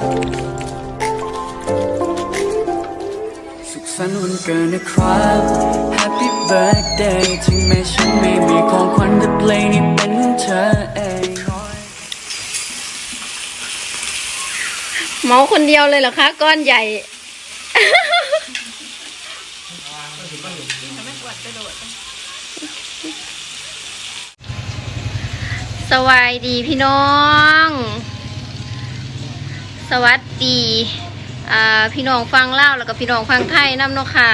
สุขสันต์วันเกิดนะครับ Happy birthday ถึงแม้ฉันไม่มีของขวัญแต่เพลงนี้เป็นเธอเองเมาคนเดียวเลยเหรอคะ ก้อนใหญ่ สวัสดีพี่น้อง สวัสดีพี่น้องฟังเล่าแล้วก็พี่น้องฟังไทยน้ำเนาะค่ะ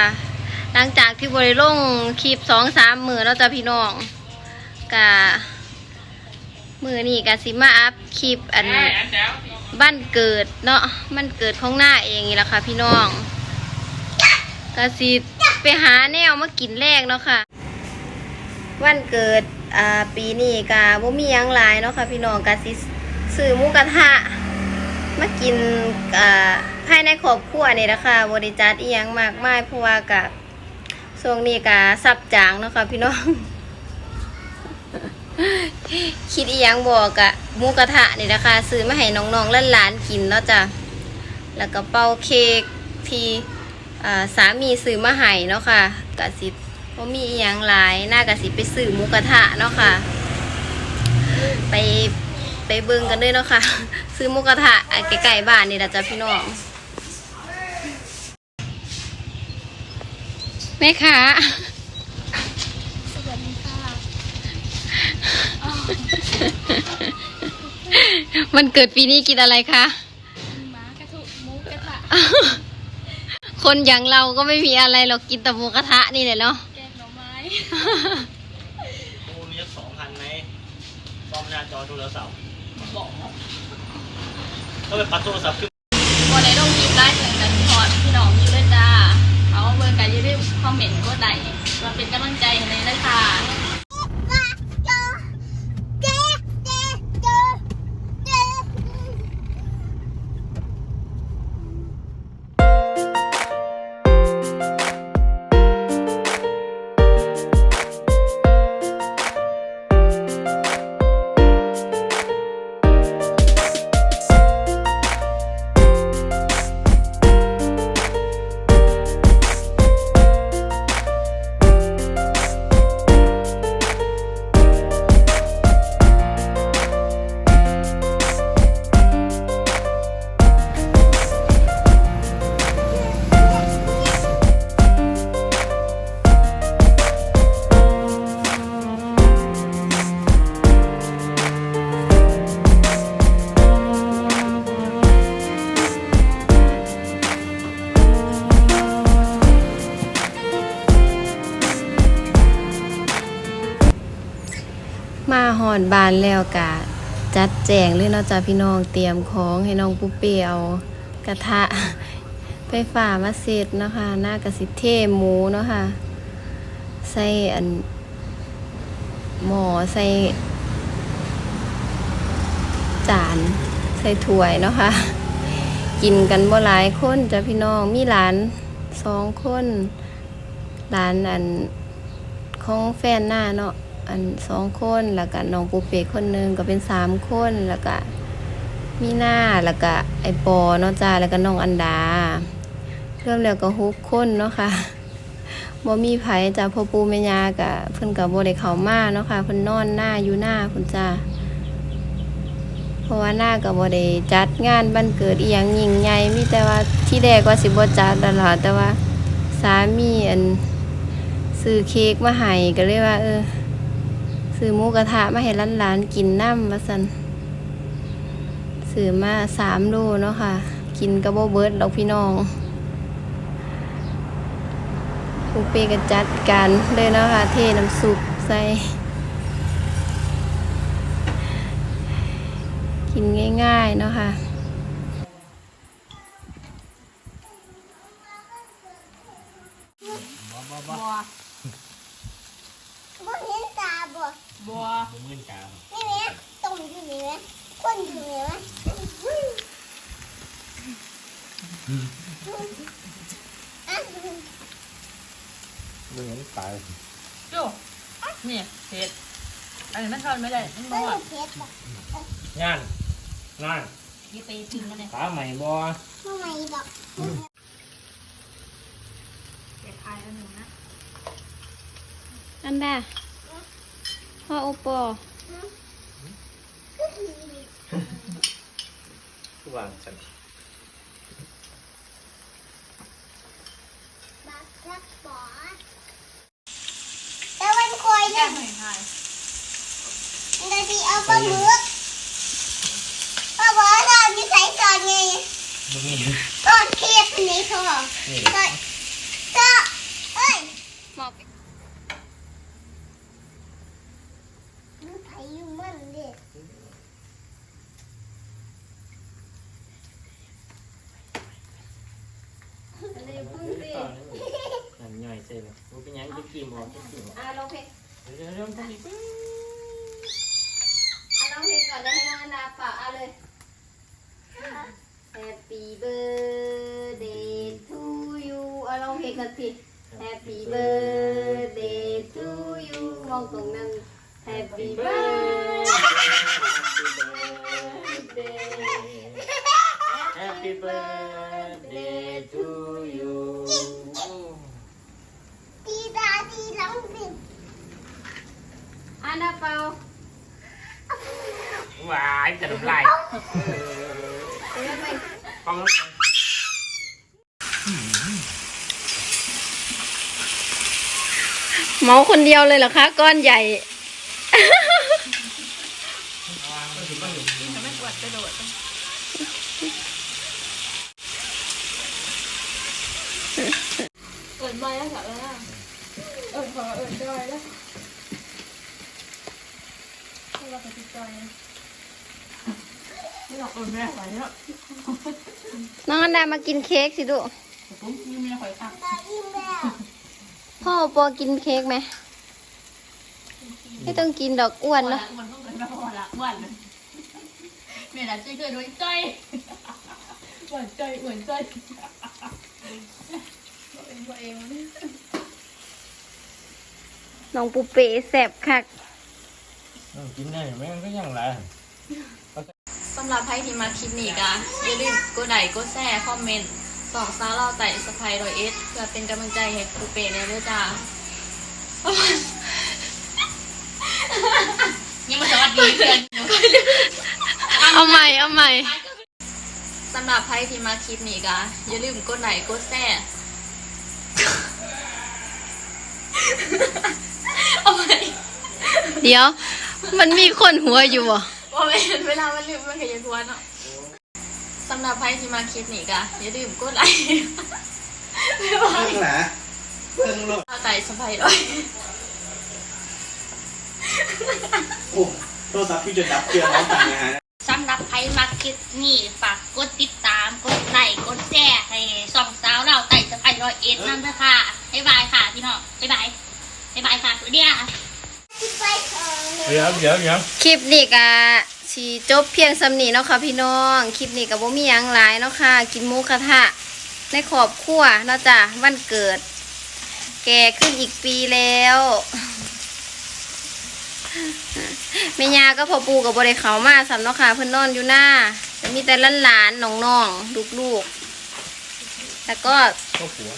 หลังจากที่บริลงคลิปสองสามมือแล้วจ้ะพี่น้องกะมือนี่กะสิมาอัพคลิปอันบ้านเกิดเนาะมันเกิดของหน้าเองนี่แหละค่ะ พี่น้องกสิไปหาแนวมากินแรกเนาะค่ะ วันเกิดปีนี้กะบ่มียังหลายเนาะค่ะ พี่น้องกะสิซื้อหมูกระทะ มากินอ่าภายในครอบครัวนี่แหละคะบริจาคอียังมากมายเพราะว่ากะช่วงนี้กะซับจางเนาะค่ะพี่น้อง คิดอียังบอกอะมูกระทะนี่นะคะ ซื้อมาให้น้องๆหลานๆกินเนาะจ้ะแล้วก็เป่าเค้กที่อ่าสามีซื้อมาให้เนาะค่ะกะสิบ่มีอียังหลายน่ากะสิไปซื้อมูกระทะเนาะค่ะ ไป ไปเบิ่งกันเลยเนาะค่ะ ซื้อหมูกระทะอะใกล้ๆบ้านนี่ละจ้ะพี่น้องแม่ค้ามันเกิดปีนี้กินอะไรคะหมากระทุหมูกระทะคนอย่างเราก็ไม่มีอะไรเรากินแต่หมูกระทะนี่แหละเนาะแกงหน่อไม้โอ้มีสักสองพันไหมซ่อมหน้าจอโทรศัพท์ บอกก็ไปปัดโทรศัพท์ขึ้นวันไหนต้องยิมได้เหมือนกันพอดพี่น้องอยู่ด้วยจ้า เอาเบอร์กันอยืดคอมเมนต์ก็ได้มาเป็นกำลังใจให้เลยนะคะ มาหอนบานแล้วกะจัดแจงเลยเนาะจ้ะพี่น้องเตรียมของให้น้องปุ๊เปียวกระทะไฟฟ้ามาเสร็จนะคะหน้ากระสิเทหมูเนาะค่ะใส่อันหมอใส่ จาน ใส่ถ้วยเนาะค่ะกินกันบ่หลายคนจ้ะพี่น้องมีหลานสองคนหลานอันของแฟนหน้าเนาะ อันสองคนแล้วก็น้องปูเป้คนหนึ่งก็เป็นสามคนแล้วก็มีหน้าแล้วก็ไอปอเนาะจ้าแล้วก็น้องอันดาเริ่มแล้วก็หกคนเนาะค่ะบ่มีไผจ้าพ่อปูแม่ยาก็เพิ่นก็บ่ได้เข้ามาเนาะค่ะเพิ่นนอนหน้าอยู่หน้าพุ่นจ้าเพราะว่าหน้าก็บ่ได้จัดงานวันเกิดอีหยังยิ่งใหญ่มีแต่ว่าที่แรกว่าสิบ่จัดนั่นล่ะแต่ว่าสามีอันซื้อเค้กมาให้ก็เลยว่าเออ ซื้อหมูกระทะมาให้หลานๆกินน้ำมาสันซื้อมาสามโลเนาะค่ะ กินกระโบเบิร์ดดอกพี่น้องปูเปก็จัดการเลยเนาะค่ะ เทน้ำซุปใส่กินง่ายๆเนาะค่ะ บัว บ่เห็นตา บัวผมเงินกาวนี่แหละต้มอยู่นี่แหละคนอยู่นี่แหละอะเงินตายจูนี่เผ็ดอันนี้มันทอดไม่ได้มันบ่บัวเผ็ดบ่งานงานยี่ไปพิมพ์กันเลยป้าใหม่บ่ทำไมบอกเก็บพายแล้วหนูนะอันหนึ่งนะอันแก้เนี่ยหน่อยพายเราจะอาปลาหมึกปลาบอสเรามีสายจอด ไงมึงนี่ตอนเทียบนี้เขาบอกนี่ก็ก็เอ้ยหมอกมันไผอยู่มันเด็ด อะไรพึ่งสินั่นย่อยเสร็จแล้วมันเป็นหยังจะกินบ่จะกินบ่อะลองเพลงเดี๋ยวเดี๋ยวเดี๋ยวต้องอีกอะลองเพลงก่อนได้ให้น้องอันดาเปล่าเอาเลย Happy birthday to you เอาลองเพลงกันสิ Happy birthday to you มองตรงนั้น Happy birthday Happy birthday to you ตีตาตีหลังสิ อันดาเปล่าหวานจะน้ำลายเดี๋ยวไปฟังแล้วเมาคนเดียวเลยเหรอคะ ก้อนใหญ่ไม่กวดกระโดดเอิญบอยแล้วกับแล้วเอิญขอเอิญจอยแล้วเราไปติดจอย ไม่หลอกเอิญแม่ไหวแล้วน้องอันดามากินเค้กสิลูกผมมีเมียคอยตักตาอิ่มแล้วพ่อปอกินเค้กไหมไม่ต้องกินดอกอ้วนเนอะมันต้องเป็นแบบว่าละวันเมียน่ะช่วยช่วยด้วยจ้อยหวานจ้อยหวานจ้อยเองตัวเองนี่น้องปูเป๋แสบคักกินได้ไหมมันก็ยังไรสำหรับใครที่มาคลิปนี้ก็อย่าลืมกดไลค์กดแชร์คอมเมนต์สองสาวเราไต่สไปรอยเอสเพื่อเป็นกำลังใจให้ครูเป้ในเรื่องจ้ายังมาสวัสดีเพื่อนอยู่เอาใหม่เอาใหม่สำหรับใครที่มาคลิปนี้ก็อย่าลืมกดไลค์กดแชร์เอาไปเดี๋ยว มันมีคนหัวอยู่อะ ว่าไม่เห็นเวลามันลืมมันขยันทวนเนาะสำหรับใครที่มาคลิปนี้ก็อย่าลืมกดไลค์บ๊ายบายเพิ่งแหละเพิ่งโหลดเอาใจสบายด้วยโอ้โทรศัพท์พี่จะดับเครื่องน้องต่างนะฮะสำหรับใครมาคลิปนี้ฝากกดติดตาม กดไลค์ กดแชร์ให้สองสาวเราไต่สะพายร้อยเอ็ดนั่นด้วยค่ะ บ๊ายบายค่ะพี่น้อง บ๊ายบาย บ๊ายบายค่ะสวัสดีค่ะที่ไป เออเดี๋ยวเดี๋ยวเดี๋ยวคลิปนี้ก็สีจบเพียงสำนีเนาะค่ะพี่น้อง คลิปนี้ก็บ่มีหยังหลายเนาะค่ะ กินหมูกระทะ ในครอบครัวเนาะจ้ะวันเกิด แก่ขึ้นอีกปีแล้วแม่ยาก็พอปูกับบริเขามาสำเนาะค่ะเพิ่นนอนอยู่หน้าจะมีแต่หลานๆน้องๆลูกๆแล้วก็ ก็หัว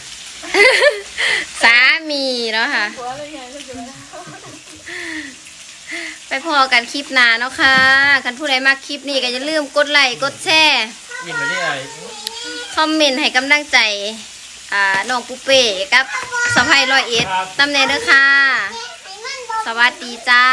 สามีเนาะค่ะ หัวเลยไงก็จะ ไปพอกันคลิปหน้าเนาะค่ะกันผู้ใดมากคลิปนี้ก็อย่าลืมกดไลค์กดแชร์ยินไปได้คอมเมนต์ให้กำลังใจอ่าน้องปูเป้กับสะพายร้อยเอ็ดตำแหน่งเด้อค่ะ สวัสดีจ้า